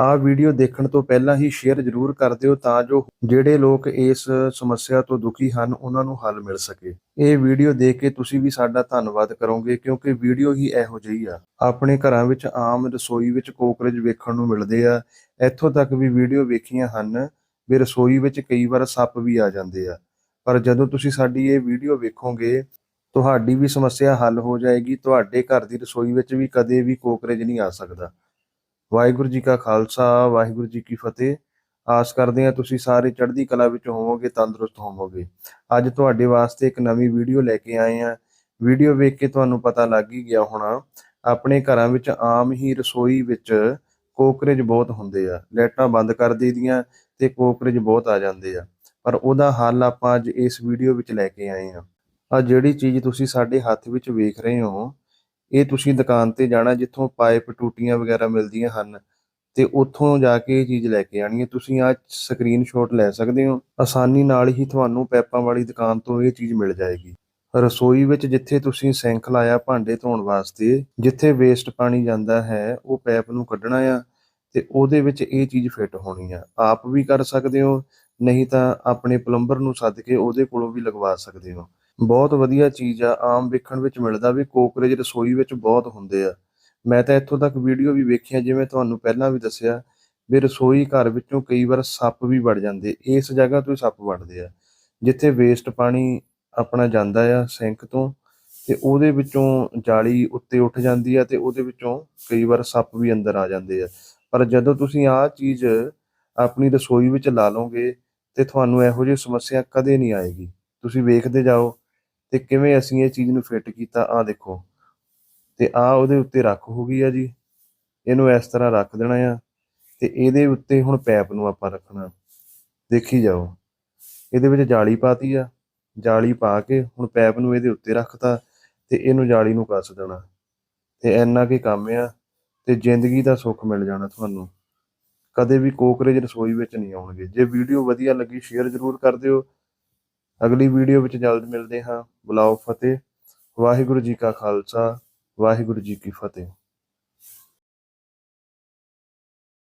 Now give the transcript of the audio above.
ਆਹ ਵੀਡੀਓ ਦੇਖਣ ਤੋਂ ਪਹਿਲਾਂ ਹੀ ਸ਼ੇਅਰ ਜ਼ਰੂਰ ਕਰ ਦਿਓ ਤਾਂ ਜੋ ਜਿਹੜੇ ਲੋਕ ਇਸ ਸਮੱਸਿਆ ਤੋਂ ਦੁਖੀ ਹਨ, ਉਹਨਾਂ ਨੂੰ ਹੱਲ ਮਿਲ ਸਕੇ। ਇਹ ਵੀਡੀਓ ਦੇਖ ਕੇ ਤੁਸੀਂ ਵੀ ਸਾਡਾ ਧੰਨਵਾਦ ਕਰੋਗੇ, ਕਿਉਂਕਿ ਵੀਡੀਓ ਹੀ ਇਹੋ ਜਿਹੀ ਆ। ਆਪਣੇ ਘਰਾਂ ਵਿੱਚ ਆਮ ਰਸੋਈ ਵਿੱਚ ਕੋਕਰੇਜ ਵੇਖਣ ਨੂੰ ਮਿਲਦੇ ਆ। ਇੱਥੋਂ ਤੱਕ ਵੀ ਵੀਡੀਓ ਵੇਖੀਆਂ ਹਨ, ਵੀ ਰਸੋਈ ਵਿੱਚ ਕਈ ਵਾਰ ਸੱਪ ਵੀ ਆ ਜਾਂਦੇ ਆ। ਪਰ ਜਦੋਂ ਤੁਸੀਂ ਸਾਡੀ ਇਹ ਵੀਡੀਓ ਵੇਖੋਗੇ, ਤੁਹਾਡੀ ਵੀ ਸਮੱਸਿਆ ਹੱਲ ਹੋ ਜਾਏਗੀ, ਤੁਹਾਡੇ ਘਰ ਦੀ ਰਸੋਈ ਵਿੱਚ ਵੀ ਕਦੇ ਵੀ ਕੋਕਰੇਜ ਨਹੀਂ ਆ ਸਕਦਾ। ਵਾਹਿਗੁਰੂ ਜੀ ਕਾ ਖਾਲਸਾ, ਵਾਹਿਗੁਰੂ ਜੀ ਕੀ ਫਤਿਹ। ਆਸ ਕਰਦੇ ਹਾਂ ਤੁਸੀਂ ਸਾਰੇ ਚੜ੍ਹਦੀ ਕਲਾ ਵਿੱਚ ਹੋਵੋਗੇ, ਤੰਦਰੁਸਤ ਹੋਵੋਗੇ। ਅੱਜ ਤੁਹਾਡੇ ਵਾਸਤੇ ਇੱਕ ਨਵੀਂ ਵੀਡੀਓ ਲੈ ਕੇ ਆਏ ਹਾਂ। ਵੀਡੀਓ ਵੇਖ ਕੇ ਤੁਹਾਨੂੰ ਪਤਾ ਲੱਗ ਹੀ ਗਿਆ ਹੋਣਾ, ਆਪਣੇ ਘਰਾਂ ਵਿੱਚ ਆਮ ਹੀ ਰਸੋਈ ਵਿੱਚ ਕੋਕਰੇਜ ਬਹੁਤ ਹੁੰਦੇ ਆ। ਲਾਈਟਾਂ ਬੰਦ ਕਰ ਦਈਦੀਆਂ ਤੇ ਕੋਕਰੇਜ ਬਹੁਤ ਆ ਜਾਂਦੇ ਆ। ਪਰ ਉਹਦਾ ਹੱਲ ਆਪਾਂ ਅੱਜ ਇਸ ਵੀਡੀਓ ਵਿੱਚ ਲੈ ਕੇ ਆਏ ਹਾਂ। ਆ ਜਿਹੜੀ ਚੀਜ਼ ਤੁਸੀਂ ਸਾਡੇ ਹੱਥ ਵਿੱਚ ਵੇਖ ਰਹੇ ਹੋ ਇਹ ਤੁਸੀਂ ਦੁਕਾਨ ਤੇ ਜਾਣਾ ਜਿੱਥੋਂ ਪਾਈਪ ਟੂਟੀਆਂ ਵਗੈਰਾ ਮਿਲਦੀਆਂ ਹਨ ਤੇ ਉੱਥੋਂ ਜਾ ਕੇ ਇਹ ਚੀਜ਼ ਲੈ ਕੇ ਆਣੀ ਹੈ। ਤੁਸੀਂ ਆ ਸਕਰੀਨਸ਼ਾਟ ਲੈ ਸਕਦੇ ਹੋ। ਆਸਾਨੀ ਨਾਲ ਹੀ ਤੁਹਾਨੂੰ ਪੈਪਾਂ ਵਾਲੀ ਦੁਕਾਨ ਤੋਂ ਇਹ ਚੀਜ਼ ਮਿਲ ਜਾਏਗੀ। ਰਸੋਈ ਵਿੱਚ ਜਿੱਥੇ ਤੁਸੀਂ ਸਿੰਕ ਲਾਇਆ ਭਾਂਡੇ ਧੋਣ ਵਾਸਤੇ, ਜਿੱਥੇ ਵੇਸਟ ਪਾਣੀ ਜਾਂਦਾ ਹੈ, ਉਹ ਪੈਪ ਨੂੰ ਕੱਢਣਾ ਆ ਤੇ ਉਹਦੇ ਵਿੱਚ ਇਹ ਚੀਜ਼ ਫਿੱਟ ਹੋਣੀ ਆ। ਆਪ ਵੀ ਕਰ ਸਕਦੇ ਹੋ, ਨਹੀਂ ਤਾਂ ਆਪਣੇ ਪਲੰਬਰ ਨੂੰ ਸੱਦ ਕੇ ਉਹਦੇ ਕੋਲੋਂ ਵੀ ਲਗਵਾ ਸਕਦੇ ਹੋ। ਬਹੁਤ ਵਧੀਆ ਚੀਜ਼ ਆ, ਆਮ ਵੇਖਣ ਵਿੱਚ ਮਿਲਦਾ ਵੀ ਕੋਕਰੇਜ ਰਸੋਈ ਵਿੱਚ ਬਹੁਤ ਹੁੰਦੇ ਆ। ਮੈਂ ਤਾਂ ਇੱਥੋਂ ਤੱਕ ਵੀਡੀਓ ਵੀ ਵੇਖੀਆਂ ਜਿਵੇਂ ਤੁਹਾਨੂੰ ਪਹਿਲਾਂ ਵੀ ਦੱਸਿਆ ਵੀ ਰਸੋਈ ਘਰ ਵਿੱਚੋਂ ਕਈ ਵਾਰ ਸੱਪ ਵੀ ਵੜ ਜਾਂਦੇ, ਇਸ ਜਗ੍ਹਾ ਤੋਂ ਹੀ ਸੱਪ ਵੜਦੇ ਆ। ਜਿੱਥੇ ਵੇਸਟ ਪਾਣੀ ਆਪਣਾ ਜਾਂਦਾ ਆ ਸਿੰਕ ਤੋਂ ਤੇ ਉਹਦੇ ਵਿੱਚੋਂ ਜਾਲੀ ਉੱਤੇ ਉੱਠ ਜਾਂਦੀ ਆ ਤੇ ਉਹਦੇ ਵਿੱਚੋਂ ਕਈ ਵਾਰ ਸੱਪ ਵੀ ਅੰਦਰ ਆ ਜਾਂਦੇ ਆ। ਪਰ ਜਦੋਂ ਤੁਸੀਂ ਆਹ ਚੀਜ਼ ਆਪਣੀ ਰਸੋਈ ਵਿੱਚ ਲਾ ਲਓਗੇ ਤੇ ਤੁਹਾਨੂੰ ਇਹੋ ਜਿਹੀ ਸਮੱਸਿਆ ਕਦੇ ਨਹੀਂ ਆਏਗੀ। ਤੁਸੀਂ ਵੇਖਦੇ ਜਾਓ ਤੇ ਕਿਵੇਂ ਅਸੀਂ ਇਹ ਚੀਜ਼ ਨੂੰ ਫਿੱਟ ਕੀਤਾ ਆ ਦੇਖੋ। ਤੇ ਆ ਉਹਦੇ ਉੱਤੇ ਰੱਖ ਹੋ ਗਈ ਆ ਜੀ। ਇਹਨੂੰ ਇਸ ਤਰ੍ਹਾਂ ਰੱਖ ਦੇਣਾ ਆ ਤੇ ਇਹਦੇ ਉੱਤੇ ਹੁਣ ਪੈਪ ਨੂੰ ਆਪਾਂ ਰੱਖਣਾ। ਦੇਖੀ ਜਾਓ। ਇਹਦੇ ਵਿੱਚ ਜਾਲੀ ਪਾਤੀ ਆ। ਜਾਲੀ ਪਾ ਕੇ ਹੁਣ ਪੈਪ ਨੂੰ ਇਹਦੇ ਉੱਤੇ ਰੱਖਤਾ ਤੇ ਇਹਨੂੰ ਜਾਲੀ ਨੂੰ ਕੱਸ ਦੇਣਾ। ਤੇ ਇੰਨਾ ਕੀ ਕੰਮ ਆ ਤੇ ਜ਼ਿੰਦਗੀ ਦਾ ਸੁੱਖ ਮਿਲ ਜਾਣਾ ਤੁਹਾਨੂੰ। ਕਦੇ ਵੀ ਕੋਕਰੇਜ ਰਸੋਈ ਵਿੱਚ ਨਹੀਂ ਆਉਣਗੇ। ਜੇ ਵੀਡੀਓ ਵਧੀਆ ਲੱਗੀ ਸ਼ੇਅਰ ਜ਼ਰੂਰ ਕਰ ਦਿਓ। ਅਗਲੀ ਵੀਡੀਓ ਵਿੱਚ ਜਲਦ ਮਿਲਦੇ ਹਾਂ। ਬੁਲਾਓ ਫਤਿਹ। ਵਾਹਿਗੁਰੂ ਜੀ ਕਾ ਖਾਲਸਾ। ਵਾਹਿਗੁਰੂ ਜੀ ਕੀ ਫਤਿਹ।